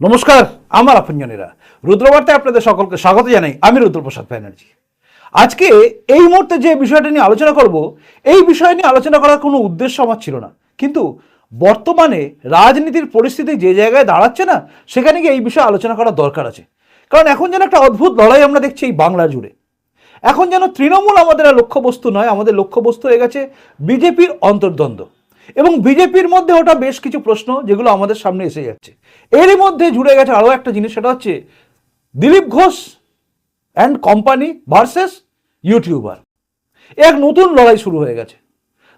নমস্কার, আমার আপনজনেরা। রুদ্রবার্তায় আপনাদের সকলকে স্বাগত জানাই আমি রুদ্রপ্রসাদ ব্যানার্জি। আজকে এই মুহূর্তে যে বিষয়টা নিয়ে আলোচনা করব, এই বিষয় নিয়ে আলোচনা করার কোনো উদ্দেশ্য আমার ছিল না। কিন্তু বর্তমানে রাজনীতির পরিস্থিতি যে জায়গায় দাঁড়াচ্ছে না, সেখানে গিয়ে এই বিষয়ে আলোচনা করার দরকার আছে। কারণ এখন যেন একটা অদ্ভুত লড়াই আমরা দেখছি এই বাংলা জুড়ে। এখন যেন তৃণমূল আমাদের আর লক্ষ্যবস্তু নয়, আমাদের লক্ষ্যবস্তু হয়ে গেছে বিজেপির অন্তর্দ্বন্দ্ব। এবং বিজেপির মধ্যে ওটা বেশ কিছু প্রশ্ন যেগুলো আমাদের সামনে এসে যাচ্ছে। এরই মধ্যে জুড়ে গেছে আরও একটা জিনিস, সেটা হচ্ছে Dilip Ghosh and company versus YouTuber এক নতুন লড়াই শুরু হয়ে গেছে।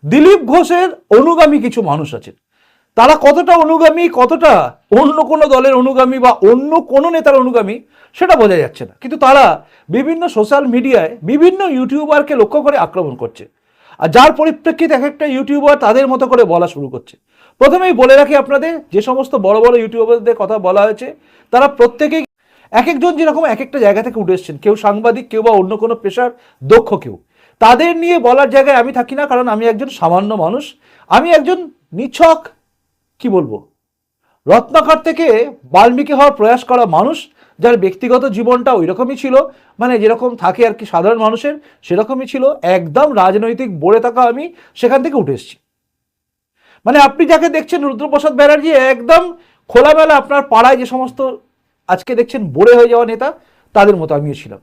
দিলীপ ঘোষের অনুগামী কিছু মানুষ আছেন। তারা কতটা অনুগামী, কতটা অন্য কোনো দলের অনুগামী বা অন্য কোনো নেতার অনুগামী, সেটা বোঝা যাচ্ছে না। কিন্তু তারা বিভিন্ন সোশ্যাল মিডিয়ায় বিভিন্ন ইউটিউবারকে লক্ষ্য করে আক্রমণ করছে। আর যার পরিপ্রেক্ষিতে এক একটা ইউটিউবার তাদের মতো করে বলা শুরু করছে। প্রথমেই বলে রাখি আপনাদের, যে সমস্ত বড় বড় ইউটিউবারদের কথা বলা হয়েছে, তারা প্রত্যেকেই এক একজন যেরকম এক একটা জায়গা থেকে উঠে এসছেন, কেউ সাংবাদিক, কেউ বা অন্য কোনো পেশার দক্ষ কেউ। তাদের নিয়ে বলার জায়গায় আমি থাকি না, কারণ আমি একজন সামান্য মানুষ। আমি একজন নিছক, কি বলব? রত্নাকর থেকে বাল্মীকি হওয়ার প্রয়াস করা মানুষ। যার ব্যক্তিগত জীবনটা ওই রকমই ছিল মানে যেরকম থাকে আর কি সাধারণ মানুষের, সেরকমই ছিল। একদম রাজনৈতিক বড়ে থাকা আমি সেখান থেকে উঠে এসেছি। মানে আপনি যাকে দেখছেন রুদ্রপ্রসাদ ব্যানার্জি, একদম খোলামেলা আপনার পাড়ায় যে সমস্ত আজকে দেখছেন বড়ে হয়ে যাওয়া নেতা, তাদের মতো আমিও ছিলাম।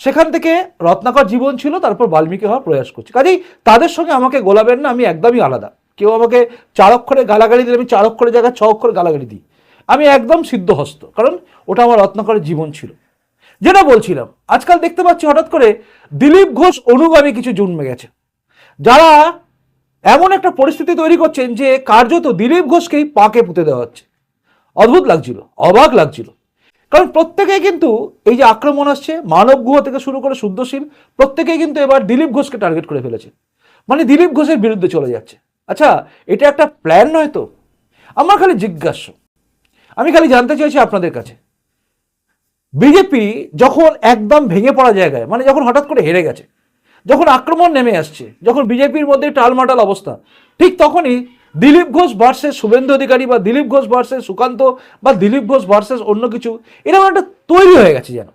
সেখান থেকে রত্নাকর জীবন ছিল, তারপর বাল্মীকি হওয়ার প্রয়াস করছি। কাজেই তাদের সঙ্গে আমাকে গোলাবেন না, আমি একদমই আলাদা। কেউ আমাকে চার অক্ষরে গালাগালি দিলে আমি চার অক্ষরে জায়গায় ছ অক্ষরে গালাগালি দিই। আমি একদম সিদ্ধহস্ত, কারণ ওটা আমার রত্নাকরের জীবন ছিল। যেটা বলছিলাম, আজকাল দেখতে পাচ্ছি হঠাৎ করে দিলীপ ঘোষ অনুগামী কিছু জন্মে গেছে। যারা এমন একটা পরিস্থিতি তৈরি করছেন যে কার্যত দিলীপ ঘোষকেই পাকে পুঁতে দেওয়া হচ্ছে। অদ্ভুত লাগছিল, অবাক লাগছিল। কারণ প্রত্যেকেই কিন্তু এই যে আক্রমণ আসছে, মানব গুহ থেকে শুরু করে শুদ্ধশীল, প্রত্যেকেই কিন্তু এবার দিলীপ ঘোষকে টার্গেট করে ফেলেছে। মানে দিলীপ ঘোষের বিরুদ্ধে চলে যাচ্ছে। আচ্ছা এটা একটা প্ল্যান নয় তো? আমার খালি জিজ্ঞাসা। আমি খালি জানতে চাইছি আপনাদের কাছে। বিজেপি যখন একদম ভেঙে পড়া জায়গায় মানে যখন হঠাৎ করে হেরে গেছে, যখন আক্রমণ নেমে আসছে, যখন বিজেপির মধ্যে টালমাটাল অবস্থা, ঠিক তখনই দিলীপ ঘোষ ভার্সেস শুভেন্দু অধিকারী বা দিলীপ ঘোষ ভার্সেস সুকান্ত বা দিলীপ ঘোষ ভার্সেস অন্য কিছু এরকম একটা তৈরি হয়ে গেছে যেন।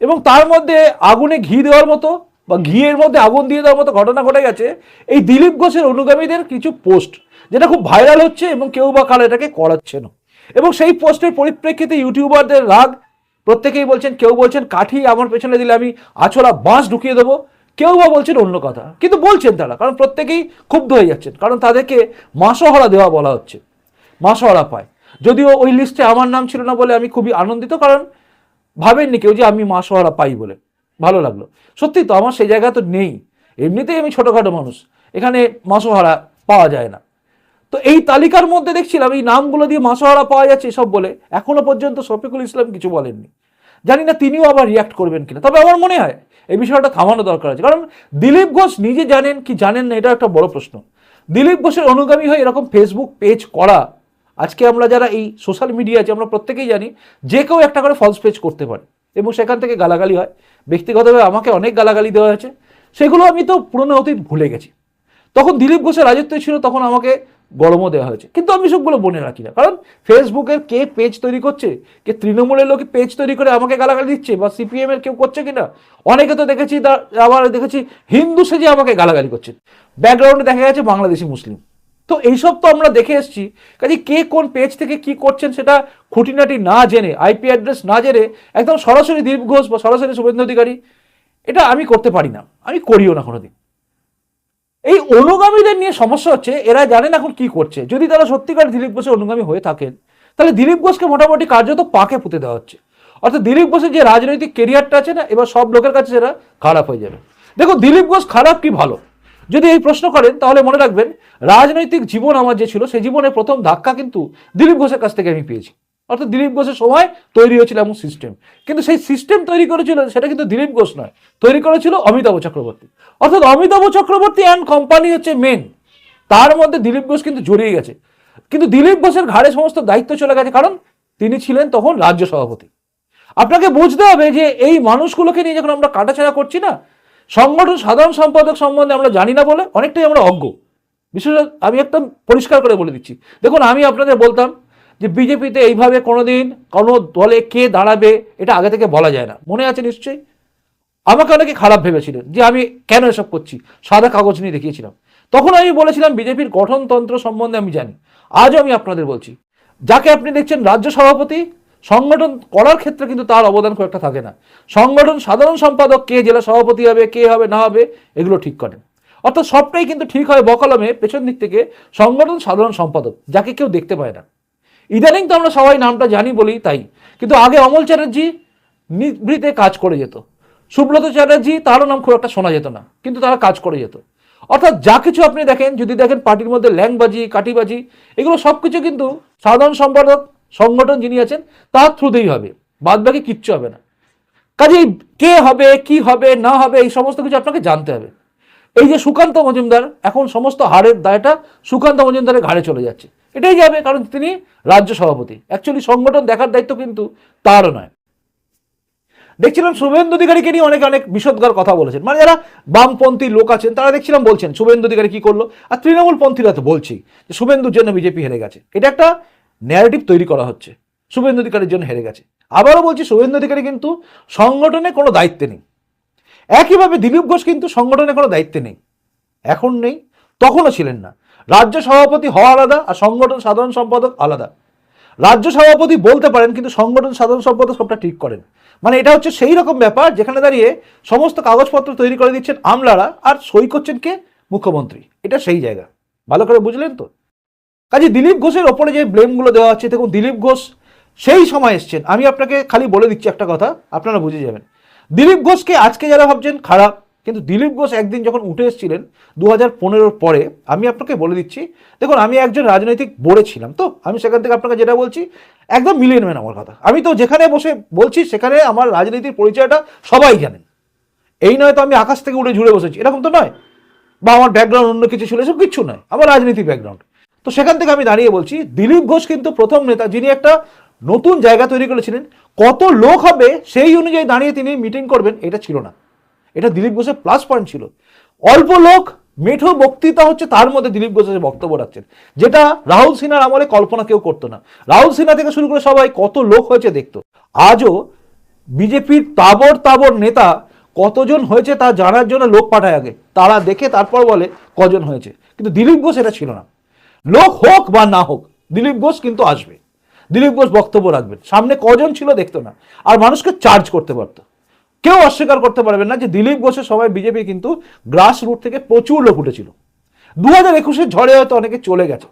এবং তার মধ্যে আগুনে ঘি দেওয়ার মতো বা ঘিয়ের মধ্যে আগুন দিয়ে দেওয়ার মতো ঘটনা ঘটে গেছে, এই দিলীপ ঘোষের অনুগামীদের কিছু পোস্ট, যেটা খুব ভাইরাল হচ্ছে এবং কেউ বা কারও এটাকে করাচ্ছে না। এবং সেই পোস্টের পরিপ্রেক্ষিতে ইউটিউবারদের রাগ। প্রত্যেকেই বলছেন, কেউ বলছেন, কাঠি আমার পেছনে দিলে আমি আছড়া বাঁশ ঢুকিয়ে দেবো। কেউ বা বলছেন অন্য কথা। কিন্তু বলছেন তারা, কারণ প্রত্যেকেই ক্ষুব্ধ হয়ে যাচ্ছেন, কারণ তাদেরকে মাসহরা দেওয়া বলা হচ্ছে, মাসহরা পায়। যদিও ওই লিস্টে আমার নাম ছিল না বলে আমি খুবই আনন্দিত, কারণ ভাবেননি কেউ যে আমি মাসহরা পাই বলে। ভালো লাগল। সত্যি তো, আমার সেই জায়গা তো নেই। এমনিতেই আমি ছোটোখাটো মানুষ, এখানে মাসহরা পাওয়া যায় না। তো এই তালিকার মধ্যে দেখছিলাম, এই নামগুলো দিয়ে মাসোহারা পাওয়া যাচ্ছে এসব বলে। এখনও পর্যন্ত শফিকুল ইসলাম কিছু বলেননি। জানি না তিনিও আবার রিয়াক্ট করবেন কিনা, তবে আমার মনে হয় এই বিষয়টা থামানো দরকার আছে। কারণ দিলীপ ঘোষ নিজে জানেন কি জানেন না, এটা একটা বড় প্রশ্ন। দিলীপ ঘোষের অনুগামী হয়ে এরকম ফেসবুক পেজ করা, আজকে আমরা যারা এই সোশ্যাল মিডিয়া আছে, আমরা প্রত্যেকেই জানি যে কেউ একটা করে ফলস পেজ করতে পারে। এবং সেখান থেকে গালাগালি হয়। ব্যক্তিগতভাবে আমাকে অনেক গালাগালি দেওয়া হয়েছে। সেগুলো আমি তো পুরনো অতীত ভুলে গেছি। তখন দিলীপ ঘোষের রাজত্ব ছিল, তখন আমাকে গরমও দেওয়া হয়েছে। কিন্তু আমি সবগুলো মনে রাখি না। কারণ ফেসবুকের কে পেজ তৈরি করছে, কে তৃণমূলের লোক পেজ তৈরি করে আমাকে গালাগালি দিচ্ছে, বা সিপিএম এর কেউ করছে কিনা, অনেকে তো দেখেছি আবার দেখেছি হিন্দু সেজে আমাকে গালাগালি করছে। ব্যাকগ্রাউন্ডে দেখা গেছে বাংলাদেশি মুসলিম। তো এইসব তো আমরা দেখে এসেছি। কাজে কে কোন পেজ থেকে কি করছেন সেটা খুঁটিনাটি না জেনে আইপি অ্যাড্রেস না জেনে একদম সরাসরি দীপ ঘোষ বা সরাসরি শুভেন্দু অধিকারী, এটা আমি করতে পারি না। আমি করিও না কোনোদিন। এই অনুগামীদের নিয়ে সমস্যা হচ্ছে, এরা জানেন এখন কি করছে। যদি তারা সত্যিকার দিলীপ ঘোষের অনুগামী হয়ে থাকেন, তাহলে দিলীপ ঘোষকে মোটামুটি কার্যত পাকে পুঁতে দেওয়া হচ্ছে। অর্থাৎ দিলীপ ঘোষের যে রাজনৈতিক কেরিয়ারটা আছে না, এবার সব লোকের কাছে সেটা খারাপ হয়ে যাবে। দেখো, দিলীপ ঘোষ খারাপ কি ভালো? যদি এই প্রশ্ন করেন, তাহলে মনে রাখবেন, রাজনৈতিক জীবন আমার যে ছিল, সেই জীবনের প্রথম ধাক্কা কিন্তু দিলীপ ঘোষের কাছ থেকে আমি পেয়েছি। অর্থাৎ দিলীপ ঘোষের সময় তৈরি হয়েছিল এমন সিস্টেম কিন্তু সেই সিস্টেম তৈরি করেছিল, সেটা কিন্তু দিলীপ ঘোষ নয়। তৈরি করেছিল অমিতাভ চক্রবর্তী। অর্থাৎ অমিতাভ চক্রবর্তী অ্যান্ড কোম্পানি হচ্ছে মেন তার মধ্যে দিলীপ ঘোষ কিন্তু জড়িয়ে গেছে। কিন্তু দিলীপ ঘোষের ঘাড়ে সমস্ত দায়িত্ব চলে গেছে, কারণ তিনি ছিলেন তখন রাজ্য সভাপতি। আপনাকে বুঝতে হবে যে এই মানুষগুলোকে নিয়ে যখন আমরা কাটাছেড়া করছি না, সংগঠন সাধারণ সম্পাদক সম্বন্ধে আমরা জানি না বলে অনেকটাই আমরা অজ্ঞ। বিশেষ আমি একদম পরিষ্কার করে বলে দিচ্ছি। দেখুন, আমি আপনাদের বলতাম যে বিজেপিতে এইভাবে কোনোদিন কোনো দলে কে দাঁড়াবে, এটা আগে থেকে বলা যায় না। মনে আছে নিশ্চয়ই? আমাকে অনেকে খারাপ ভেবেছিলেন যে আমি কেন এসব করছি, সাদা কাগজ নিয়ে দেখিয়েছিলাম। তখন আমি বলেছিলাম, বিজেপির গঠনতন্ত্র সম্বন্ধে আমি জানি। আজও আমি আপনাদের বলছি। যাকে আপনি দেখছেন রাজ্য সভাপতি, সংগঠন করার ক্ষেত্রে কিন্তু তার অবদান খুব একটা থাকে না। সংগঠন সাধারণ সম্পাদক কে, জেলা সভাপতি হবে, কে হবে, না হবে, এগুলো ঠিক করেন। অর্থাৎ সবটাই কিন্তু ঠিক হয় বকলমে, পেছন দিক থেকে সংগঠন সাধারণ সম্পাদক, যাকে কেউ দেখতে পায় না। ইদানিং তো আমরা সবাই নামটা জানি বলি তাই। কিন্তু আগে অমল চ্যাটার্জি নিভৃতে কাজ করে যেত। সুব্রত চ্যাটার্জি তারও নাম খুব একটা শোনা যেত না, কিন্তু তারা কাজ করে যেত। অর্থাৎ যা কিছু আপনি দেখেন, যদি দেখেন পার্টির মধ্যে ল্যাংবাজি, কাটিবাজি, এগুলো সব কিছু কিন্তু সাধারণ সম্পাদক, সংগঠন যিনি আছেন, তার থ্রুতেই হবে। বাদ বাকি কিচ্ছু হবে না। কাজেই কে হবে, কি হবে, না হবে, এই সমস্ত কিছু আপনাকে জানতে হবে। এই যে সুকান্ত মজুমদার, এখন সমস্ত হারের দায়টা সুকান্ত মজুমদারের ঘাড়ে চলে যাচ্ছে। এটাই যাবে, কারণ তিনি রাজ্য সভাপতি। অ্যাকচুয়ালি সংগঠন দেখার দায়িত্ব কিন্তু তারও নয়। দেখছিলাম শুভেন্দু অধিকারীকে নিয়ে অনেক অনেক বিষদগার কথা বলেছেন। মানে যারা বামপন্থী লোক আছেন, তারা দেখছিলাম বলছেন, শুভেন্দু অধিকারী কি করল? আর তৃণমূল পন্থীরা তো বলছেই যে শুভেন্দুর জন্য বিজেপি হেরে গেছে। এটা একটা ন্যারেটিভ তৈরি করা হচ্ছে। শুভেন্দু অধিকারীর জন্য হেরে গেছে। আবারও বলছি, শুভেন্দু অধিকারী কিন্তু সংগঠনে কোনো দায়িত্বে নেই। একইভাবে দিলীপ ঘোষ কিন্তু সংগঠনে কোনো দায়িত্বে নেই। এখন নেই, তখনও ছিলেন না। রাজ্য সভাপতি হওয়া আলাদা আর সংগঠন সাধারণ সম্পাদক আলাদা। রাজ্য সভাপতি বলতে পারেন, কিন্তু সংগঠন সাধারণ সম্পাদক সবটা ঠিক করেন। মানে এটা হচ্ছে সেই রকম ব্যাপার যেখানে দাঁড়িয়ে সমস্ত কাগজপত্র তৈরি করে দিচ্ছেন আমলারা আর সই করছেন কে? মুখ্যমন্ত্রী। এটা সেই জায়গা। ভালো করে বুঝলেন তো? কাজে দিলীপ ঘোষের ওপরে যে ব্লেমগুলো দেওয়া হচ্ছে দেখুন দিলীপ ঘোষ সেই সময় এসছেন। আমি আপনাকে খালি বলে দিচ্ছি একটা কথা, আপনারা বুঝে যাবেন। দিলীপ ঘোষকে আজকে যারা ভাবছেন খারাপ, কিন্তু দিলীপ ঘোষ একদিন যখন উঠে এসেছিলেন দু হাজার পরে, আমি আপনাকে বলে দিচ্ছি, দেখুন, আমি একজন রাজনৈতিক বোর্ডে ছিলাম, তো আমি সেখান থেকে আপনাকে যেটা বলছি, একদম মিলিয়ে নেবেন আমার কথা। আমি তো যেখানে বসে বলছি, সেখানে আমার রাজনীতির পরিচয়টা সবাই জানেন। এই নয় তো আমি আকাশ থেকে উড়ে ঝুড়ে বসেছি, এরকম তো নয়। বা আমার ব্যাকগ্রাউন্ড অন্য কিছু ছিল, এসব কিচ্ছু নয়, আমার রাজনীতি ব্যাকগ্রাউন্ড তো সেখান থেকে আমি দাঁড়িয়ে বলছি, দিলীপ ঘোষ কিন্তু প্রথম নেতা, যিনি একটা নতুন জায়গা তৈরি করেছিলেন, কত লোক হবে সেই অনুযায়ী দাঁড়িয়ে তিনি মিটিং করবেন, এটা ছিল না। এটা দিলীপ ঘোষের প্লাস পয়েন্ট ছিল। অল্প লোক, মেঠো বক্তৃতা হচ্ছে তার মধ্যে দিলীপ ঘোষ এসে বক্তব্য রাখছেন, যেটা রাহুল সিনহার আমলে কল্পনা কেউ করতো না। রাহুল সিনহা থেকে শুরু করে সবাই কত লোক হয়েছে দেখতো। আজও বিজেপির তাবর তাবর নেতা কতজন হয়েছে তা জানার জন্য লোক পাঠায় আগে। তারা দেখে তারপর বলে কজন হয়েছে। কিন্তু দিলীপ ঘোষ এটা ছিল না। লোক হোক বা না হোক, দিলীপ ঘোষ কিন্তু আসবে। দিলীপ ঘোষ বক্তব্য রাখবেন। সামনে কজন ছিল দেখতো না। আর মানুষকে চার্জ করতে পারতো। কেউ অস্বীকার করতে পারবেন না যে দিলীপ ঘোষের সময় বিজেপি কিন্তু গ্রাস রুট থেকে প্রচুর লোক উঠেছিল। দু হাজার একুশের ঝড়ে হয়তো অনেকে চলে গেছে।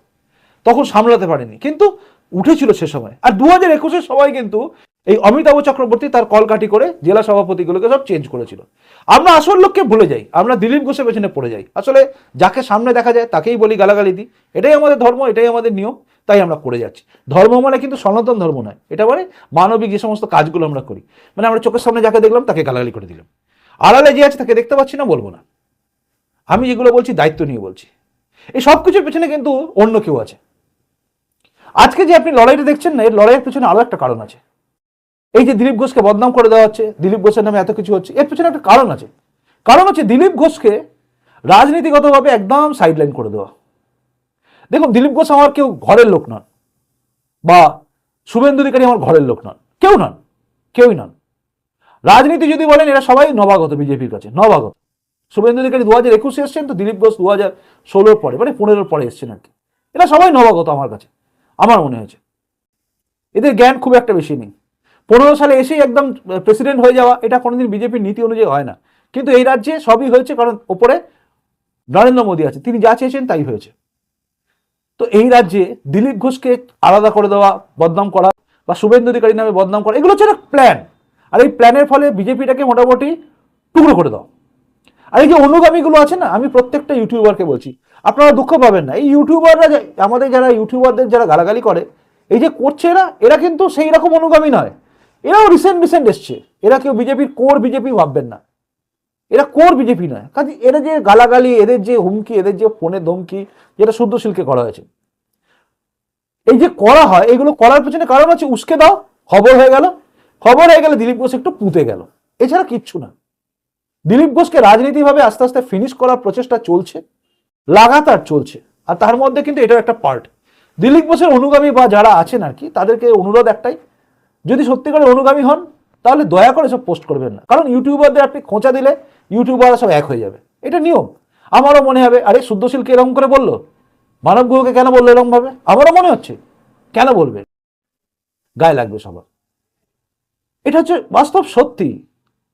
তখন সামলাতে পারেনি। কিন্তু উঠেছিল সে সময়। আর দু হাজার একুশের সময় কিন্তু এই অমিতাভ চক্রবর্তী তার কলকাঠি করে জেলা সভাপতিগুলোকে সব চেঞ্জ করেছিল। আমরা আসল লোককে ভুলে যাই। আমরা দিলীপ ঘোষের পেছনে পড়ে যাই। আসলে যাকে সামনে দেখা যায় তাকেই বলি গালাগালি দিই। এটাই আমাদের ধর্ম, এটাই আমাদের নিয়ম। তাই আমরা করে যাচ্ছি। ধর্ম মানে কিন্তু সনাতন ধর্ম নয়। এটা মানে মানবিক যে সমস্ত কাজগুলো আমরা করি। মানে আমরা চোখের সামনে যাকে দেখলাম তাকে গালাগালি করে দিলাম। আড়ালে যে আছে তাকে দেখতে পাচ্ছি না, বলব না। আমি যেগুলো বলছি, দায়িত্ব নিয়ে বলছি। এই সব কিছুর পেছনে কিন্তু অন্য কেউ আছে। আজকে যে আপনি লড়াইটা দেখছেন না, এর লড়াইয়ের পেছনে আরও একটা কারণ আছে। এই যে দিলীপ ঘোষকে বদনাম করে দেওয়া হচ্ছে, দিলীপ ঘোষের নামে এত কিছু হচ্ছে, এর পেছনে একটা কারণ আছে। কারণ হচ্ছে দিলীপ ঘোষকে রাজনীতিগতভাবে একদম সাইডলাইন করে দেওয়া। দেখুন দিলীপ ঘোষ আমার কেউ ঘরের লোক নন। বা শুভেন্দু অধিকারী আমার ঘরের লোক নন। কেউ নন। কেউই নন। রাজনীতি যদি বলেন, এরা সবাই নবাগত, বিজেপির কাছে নবাগত। শুভেন্দু অধিকারী দু হাজার একুশে এসছেন, তো দিলীপ ঘোষ দু হাজার ষোলোর পরে মানে পনেরোর পরে এসছেন আর কি। এরা সবাই নবাগত আমার কাছে, আমার মনে হয়েছে। এদের জ্ঞান খুব একটা বেশি নেই। পনেরো সালে এসেই একদম প্রেসিডেন্ট হয়ে যাওয়া, এটা কোনোদিন বিজেপির নীতি অনুযায়ী হয় না। কিন্তু এই রাজ্যে সবই হয়েছে, কারণ ওপরে নরেন্দ্র মোদী আছে, তিনি যা চেয়েছেন তাই হয়েছে। তো এই রাজ্যে দিলীপ ঘোষকে আলাদা করে দেওয়া, বদনাম করা বা শুভেন্দু অধিকারী নামে বদনাম করা, এগুলো হচ্ছে একটা প্ল্যান আর এই প্ল্যানের ফলে বিজেপিটাকে মোটামুটি টুকরো করে দাও। আর এই যে অনুগামীগুলো আছে না, আমি প্রত্যেকটা ইউটিউবারকে বলছি, আপনারা দুঃখ পাবেন না। এই ইউটিউবাররা আমাদের যারা ইউটিউবারদের যারা গালাগালি করে, এই যে করছে এরা এরা কিন্তু সেই রকম অনুগামী নয়। এরাও রিসেন্ট রিসেন্ট এসছে। এরা কেউ বিজেপির কোর বিজেপি ভাববেন না। এরা কোর বিজেপি নয়। কাজে এরা যে গালাগালি, এদের যে হুমকি, এদের যে ফোনে ধমকি, যেটা শুদ্ধ শিল্পে করা হয়েছে। এই যে করা হয়, এগুলো করার পেছনে কারণ হচ্ছে উস্কে দাও, খবর হয়ে গেল। খবর হয়ে গেলে দিলীপ ঘোষ একটু পুঁতে গেল। এছাড়া কিচ্ছু না। দিলীপ ঘোষকে রাজনীতিভাবে আস্তে আস্তে ফিনিশ করার প্রচেষ্টা চলছে, লাগাতার চলছে, আর তার মধ্যে কিন্তু এটাও একটা পার্ট দিলীপ বোসের অনুগামী বা যারা আছেন আর কি, তাদেরকে অনুরোধ একটাই, যদি সত্যিকারের অনুগামী হন, তাহলে দয়া করে সব পোস্ট করবেন না। কারণ ইউটিউবারদের আপনি খোঁচা দিলে ইউটিউবাররা সব এক হয়ে যাবে। এটা নিয়ম। আমারও মনে হবে, আরে শুদ্ধশীলকে এরকম করে বলল? মানব গুহকে কেন বলল এরকম ভাবে আমারও মনে হচ্ছে। কেন বলবে? গায়ে লাগবে সবার। এটা হচ্ছে বাস্তব সত্যি।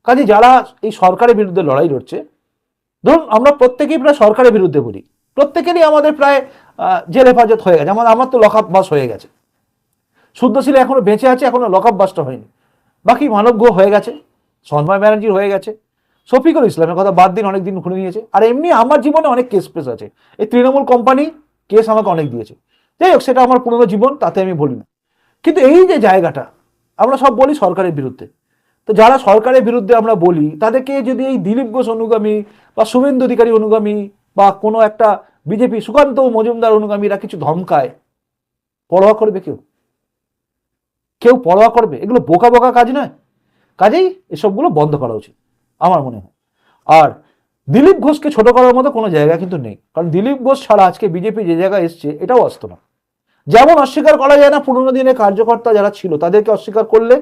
কাজে যারা এই সরকারের বিরুদ্ধে লড়াই লড়ছে, ধরুন আমরা প্রত্যেকেই প্রায় সরকারের বিরুদ্ধে বলি প্রত্যেকেরই আমাদের প্রায় জেল হেফাজত হয়ে গেছে। আমার আমার তো লকআপ বাস হয়ে গেছে। শুদ্ধশীল এখনও বেঁচে আছে, এখনও লকআপ বাসটা হয়নি। বাকি মানব হয়ে গেছে সন্ময় ব্যানার্জির হয়ে গেছে। শফিকুল ইসলামের কথা বাদ দিন অনেক দিন ঘুরে নিয়েছে। আর এমনি আমার জীবনে অনেক কেস পেস আছে। এই তৃণমূল কোম্পানি কেস আমাকে অনেক দিয়েছে। যাই হোক, সেটা আমার পুরনো জীবন, তাতে আমি বলি না। কিন্তু এই যে জায়গাটা, আমরা সব বলি সরকারের বিরুদ্ধে। তো যারা সরকারের বিরুদ্ধে আমরা বলি, তাদেরকে যদি এই দিলীপ ঘোষ অনুগামী বা শুভেন্দু অধিকারী অনুগামী বা কোনো একটা বিজেপি, সুকান্ত মজুমদার অনুগামীরা কিছু ধমকায়, পরোয়া করবে কেউ? কেউ পরোয়া করবে? এগুলো বোকা বোকা কাজ নয়। কাজেই এসবগুলো বন্ধ করা উচিত। আমার মনে হয়। আর দিলীপ ঘোষকে ছোট করার মতো কোনো জায়গা কিন্তু নেই। কারণ দিলীপ ঘোষ ছাড়া আজকে বিজেপি যে জায়গায় এসছে, এটাও আসতো না যেমন অস্বীকার করা যায় না, পুরোনো দিনের কার্যকর্তা যারা ছিল, তাদেরকে অস্বীকার করলে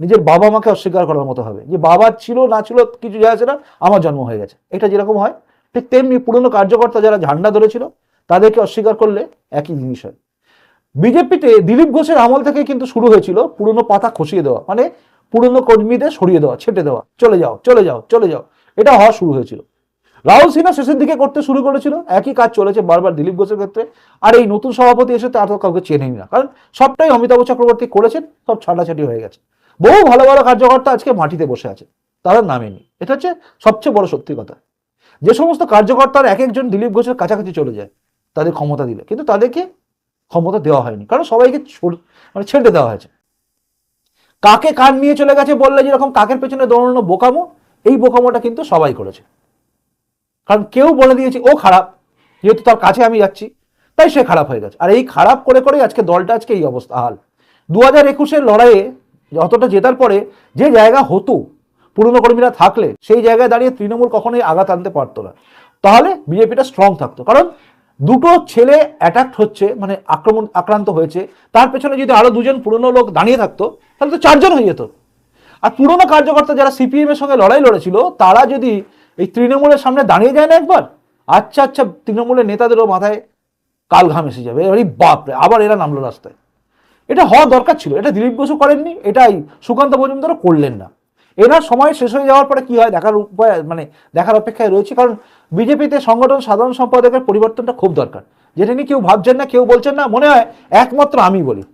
নিজের বাবা মাকে অস্বীকার করার মতো হবে। যে বাবা ছিল, না ছিল, কিছু যায় আসে না, আমার জন্ম হয়ে গেছে। এটা যেরকম হয়, ঠিক তেমনি পুরনো কার্যকর্তা যারা ঝান্ডা ধরেছিল, তাদেরকে অস্বীকার করলে একই জিনিস হয়। বিজেপিতে দিলীপ ঘোষের আমল থেকে কিন্তু শুরু হয়েছিল পুরনো পাতা খসিয়ে দেওয়া মানে পুরনো কর্মীদের সরিয়ে দেওয়া, ছেটে দেওয়া, চলে যাও চলে যাও চলে যাও। এটা হওয়া শুরু হয়েছিল। রাহুল সিনহা শেষের দিকে করতে শুরু করেছিল, একই কাজ চলেছে বারবার দিলীপ ঘোষের ক্ষেত্রে, আর এই নতুন সভাপতি এসে তার কাউকে চেনেই না, কারণ সবটাই অমিতাভ চক্রবর্তী করেছেন, সব ছাটাছাটি হয়ে গেছে। বহু ভালো ভালো কার্যকর্তা আজকে মাটিতে বসে আছে, তারা নামেনি। এটা হচ্ছে সবচেয়ে বড় সত্যি কথা। যে সমস্ত কার্যকর্তার এক একজন দিলীপ ঘোষের কাছাকাছি চলে যায়, তাদের ক্ষমতা দিলে, কিন্তু তাদেরকে ক্ষমতা দেওয়া হয়নি। কারণ সবাইকে মানে ছেড়ে দেওয়া হয়েছে। কাকে কান নিয়ে চলে গেছে বললে যেরকম কাকের পেছনে দৌড়ানো বোকামো? এই বোকামোটা কিন্তু সবাই করেছে। কারণ কেউ বলে দিয়েছে, ও খারাপ, যেহেতু তার কাছে আমি যাচ্ছি। তাই সে খারাপ হয়ে গেছে। আর এই খারাপ করে করেই আজকে দলটা আজকে এই অবস্থা হাল। দু হাজার একুশের লড়াইয়ে যতটা জেতার পরে যে জায়গা হতো, পুরনো কর্মীরা থাকলে, সেই জায়গায় দাঁড়িয়ে তৃণমূল কখনোই আঘাত আনতে পারতো না। তাহলে বিজেপিটা স্ট্রং থাকতো। কারণ দুটো ছেলে অ্যাটাক হচ্ছে মানে আক্রমণ, আক্রান্ত হয়েছে। তার পেছনে যদি আরও দুজন পুরনো লোক দাঁড়িয়ে থাকতো, তাহলে তো চারজন হয়ে যেত। আর পুরনো কার্যকর্তা যারা সিপিএম এর সঙ্গে লড়াই লড়েছিল, তারা যদি এই তৃণমূলের সামনে দাঁড়িয়ে যায় না একবার আচ্ছা আচ্ছা তৃণমূলের নেতাদেরও মাথায় কাল ঘাম এসে যাবে। এবারে বাপরে, আবার এরা নামলো রাস্তায়। এটা হওয়া দরকার ছিল, এটা দিলীপ বসু করেননি, এটাই সুকান্ত মজুমদারও করলেন না। এনার সময় শেষ হয়ে যাওয়ার পরে কি হয়? দেখার উপায় মানে দেখার অপেক্ষায় রয়েছে। কারণ বিজেপিতে সংগঠন সাধারণ সম্পাদকের পরিবর্তনটা খুব দরকার। যেটা নিয়ে কেউ ভাবছেন না, কেউ বলছেন না, মনে হয় একমাত্র আমি বলি।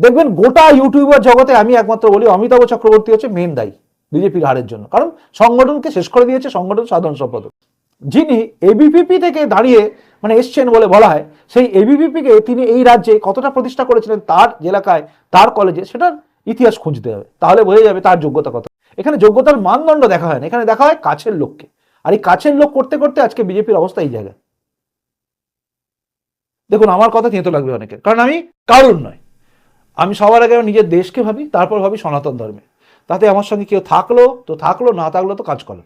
দেখবেন গোটা ইউটিউবার জগতে আমি একমাত্র বলি, অমিতাভ চক্রবর্তী হচ্ছে মেন দায়ী বিজেপির হারের জন্য। কারণ সংগঠনকে শেষ করে দিয়েছে সংগঠন সাধারণ সম্পাদক। যিনি এবিপিপি থেকে দাঁড়িয়ে মানে এসছেন বলে বলা হয়, সেই এবিপিপিকে তিনি এই রাজ্যে কতটা প্রতিষ্ঠা করেছিলেন, তার এলাকায় তার কলেজে সেটার ইতিহাস খুঁজতে হবে। তাহলে বোঝা যাবে তার যোগ্যতা কত। এখানে যোগ্যতার মানদণ্ড দেখা হয় না এখানে দেখা হয় কাছের লোককে। আর এই কাছের লোক করতে করতে আজকে বিজেপির অবস্থা এই জায়গায়। দেখুন, আমার কথা তেঁতো লাগবে অনেকের। কারণ আমি কারুর নয় আমি সবার আগে নিজের দেশকে ভাবি, তারপর ভাবি সনাতন ধর্মে। তাতে আমার সঙ্গে কেউ থাকল, তো থাকল, না থাকল তো কাজ করল।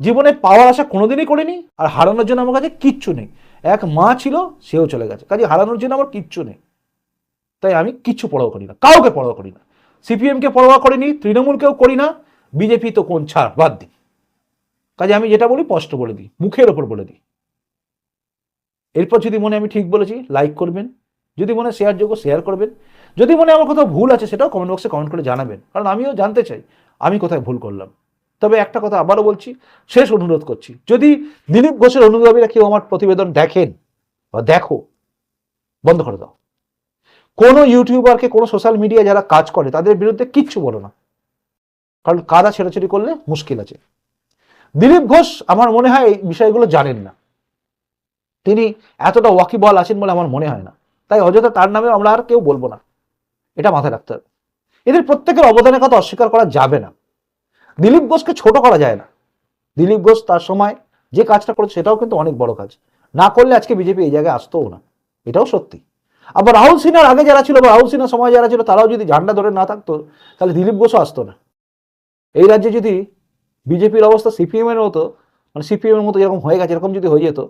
জীবনে পাওয়ার আশা কোনোদিনই করিনি, আর হারানোর জন্য আমার কাছে কিচ্ছু নেই। এক মা ছিল, সেও চলে গেছে। কাজে হারানোর জন্য আমার কিচ্ছু নেই। তাই আমি কিচ্ছু পরোয়া করি না, কাউকে পরোয়া করি না। সিপিএমকে পরোয়া করিনি, তৃণমূলকেও করি না, বিজেপি তো কোন ছাড় বাদ দিই। কাজে আমি যেটা বলি, স্পষ্ট বলে দিই, মুখের ওপর বলে দিই। এরপর যদি মনে আমি ঠিক বলেছি লাইক করবেন। যদি মনে শেয়ার যোগ্য শেয়ার করবেন। যদি মনে আমার কোথাও ভুল আছে, সেটাও কমেন্ট বক্সে কমেন্ট করে জানাবেন। কারণ আমিও জানতে চাই, আমি কোথায় ভুল করলাম। তবে একটা কথা আবারও বলছি, শেষ অনুরোধ করছি, যদি দিলীপ ঘোষের অনুগামীরা কেউ আমার প্রতিবেদন দেখেন বা দেখো, বন্ধ করে দাও। কোনো ইউটিউবারকে কোনো সোশ্যাল মিডিয়া যারা কাজ করে, তাদের বিরুদ্ধে কিচ্ছু বলো না। কারণ কাদা ছেড়াছড়ি করলে মুশকিল আছে। দিলীপ ঘোষ আমার মনে হয় এই বিষয়গুলো জানেন না। তিনি এতটা ওয়াকিবল আছেন বলে আমার মনে হয় না। তাই অযথা তার নামে আমরা আর কেউ বলব না। এটা মাথায় রাখতে হবে। এদের প্রত্যেকের অবদানের কথা অস্বীকার করা যাবে না। দিলীপ ঘোষকে ছোট করা যায় না। দিলীপ ঘোষ তার সময় যে কাজটা করেছে, সেটাও কিন্তু অনেক বড় কাজ। না করলে আজকে বিজেপি এই জায়গায় আসতোও না। এটাও সত্যি। আবার রাহুল সিনহার আগে যারা ছিল বা রাহুল সিনহার সময় যারা ছিল, তারাও যদি ঝান্ডা ধরে না থাকতো, তাহলে দিলীপ ঘোষও আসতো না। এই রাজ্যে যদি বিজেপির অবস্থা সিপিএম এর মতো মানে সিপিএম এর মতো যেরকম হয়ে গেছে, এরকম যদি হয়ে যেত,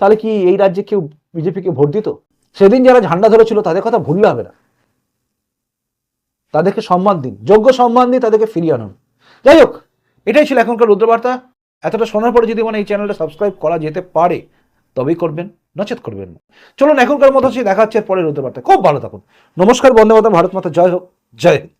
তাহলে কি এই রাজ্যে কেউ বিজেপিকে ভোট দিত? সেদিন যারা ঝান্ডা ধরেছিল, তাদের কথা ভুললে হবে না। তাদেরকে সম্মান দিন, যোগ্য সম্মান দিন তাদেরকে ফিরিয়ে আনুন। যাই হোক, এটাই ছিল এখনকার রুদ্রবার্তা। এতটা শোনার পরে যদি মানে এই চ্যানেলটা সাবস্ক্রাইব করা যেতে পারে তবেই করবেন, নচেত করবেন না। চলুন এখনকার মতো সেই দেখা হচ্ছে পরে রুদ্রবার্তা খুব ভালো থাকুন। নমস্কার, বন্দে মাতা ভারত মাতা, জয় হোক, জয় হিন্দ।